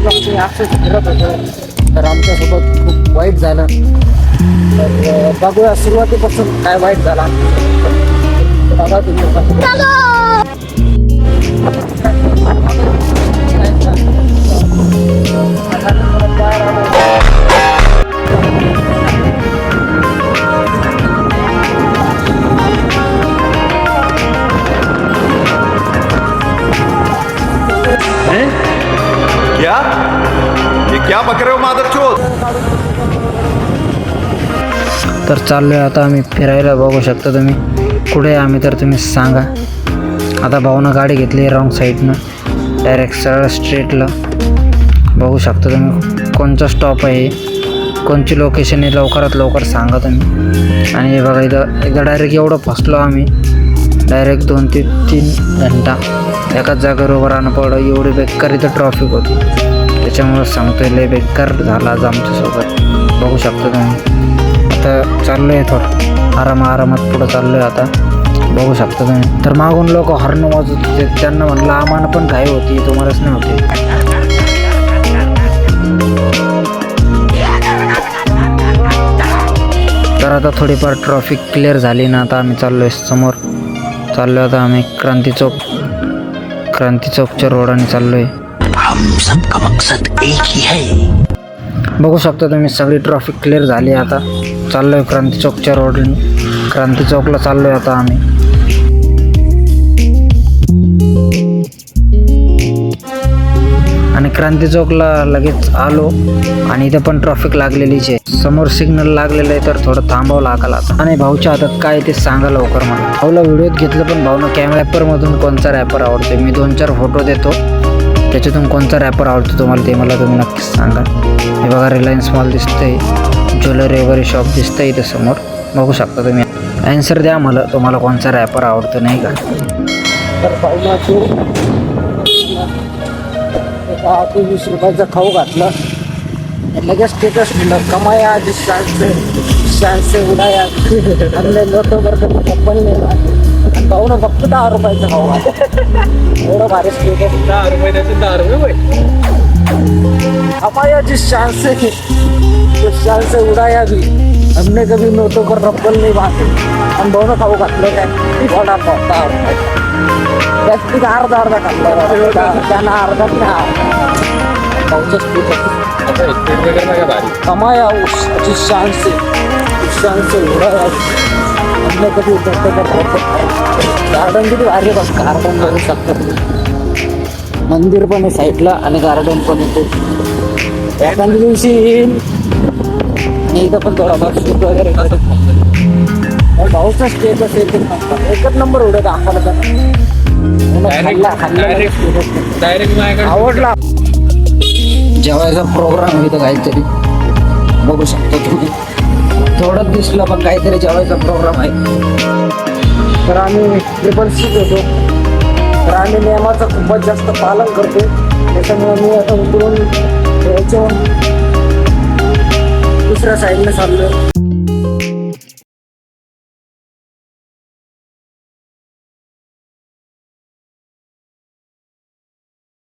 Blog आम्ही असंच फिरत होतो. तर आमच्यासोबत खूप वाईट झालं. तर बघूया सुरुवातीपासून काय वाईट झाला. बघा तुमच्या क्या ये क्या बक रहे हो माधर तर चाललोय आता आम्ही फिरायला बघू शकता तुम्ही. कुठे आम्ही तर तुम्ही सांगा. आता भाऊनं गाडी घेतली रॉंग साईडनं डायरेक्ट सरळ स्ट्रेटला बघू शकता तुम्ही कोणचा स्टॉप आहे कोणची लोकेशन आहे लवकरात लवकर सांगा तुम्ही. आणि हे बघा इथं एकदा डायरेक्ट एवढं फसलो आम्ही. डायरेक्ट दोन ते तीन घंटा. एकाच जागेवर उभं राहणं पडलं एवढी बेकार इथं ट्रॉफिक होती. त्याच्यामुळं सांगतोय लय बेकार झाला आज आमच्यासोबत. बघू शकतो तुम्ही. आता चाललो आहे थोडं. आराम आरामात पुढं चाललो आहे आता. बघू शकता तुम्ही. तर मागून लोक हॉर्न वाजत होते. त्यांना म्हणलं आम्हाला पण घाई होती तुम्हालाच नाही होती. तर आता थोडीफार ट्रॉफिक क्लिअर झाली ना आता आम्ही चाललो आहे समोर. चाललो आता आम्ही क्रांती चौक. क्रांती चौकच्या रोडाने चाललो आहे हम सबका मकसद एक ही है। बघू शकता तुम्ही सगळी ट्रॉफिक क्लिअर झाली आता. चाललोय क्रांती चौकच्या रोडने क्रांती चौकला चाललोय आता आम्ही. आणि क्रांती चौकला लगेच आलो आणि इथं पण ट्रॉफिक लागलेलीच आहे. समोर सिग्नल लागलेलं आहे तर थोडं थांबावं लागला आणि भाऊच्या हातात काय आहे ते सांगा लवकर मला. भाऊला व्हिडिओत घेतलं पण भाऊनं कॅमेरा कोणता कोणचा रॅपर आवडतो मी दोन चार फोटो देतो. त्याच्यातून कोणता रॅपर आवडतो तुम्हाला ते मला तुम्ही नक्कीच सांगा. हे बघा रिलायन्स मॉल दिसतंय. ज्वेलरी वगैरे शॉप दिसतंय इथं समोर. बघू शकता तुम्ही. ॲन्सर द्या मला तुम्हाला कोणचा रॅपर आवडतो नाही का? पाहुणा तू वीस रुपयाचा खाऊ घातलं. लगेच स्टेटस दिलं. कमाया आज शानसे शानसे उडाया हमने लोटो करके चप्पल नेला आणि भाऊनं फक्त दहा रुपयाचा खाऊ घातला. एवढं भारी स्टेटस दहा रुपये त्याचे दहा रुपये होय. हमाया जिस शान से उस शान से उड़ाया भी हमने कभी नोटों पर रब्बल नहीं बांधे हम दोनों खाऊ घातलं काय? दहा रुपये. जास्तीत अर्धा अर्धा खाल्ला त्यांना अर्धा नाही कमाया उस जिस शान से उस शान से उड़ाया गार्डन किती भारी बघ गार्डन बघू शकतो मंदिर पण आहे साईडला आणि गार्डन पण येते एखाद्या दिवशी येईन आणि इथं पण थोडाफार शूट वगैरे करेन. भाऊचा स्टेटस येते एकच नंबर उडत आम्हाला तर डायरेक्ट डायरेक्ट माझ्याकडे आवडला. जेवायचा प्रोग्राम आहे काहीतरी. बघू शकतो तुम्ही. थोडंच दिसलं पण काहीतरी जेवायचा प्रोग्राम आहे. तर आम्ही ट्रिपल सीट होतो तर आम्ही नियमाचं खूपच जास्त पालन करतो त्याच्यामुळे मी आता उतरून याच्याहून दुसऱ्या साईडला चाललो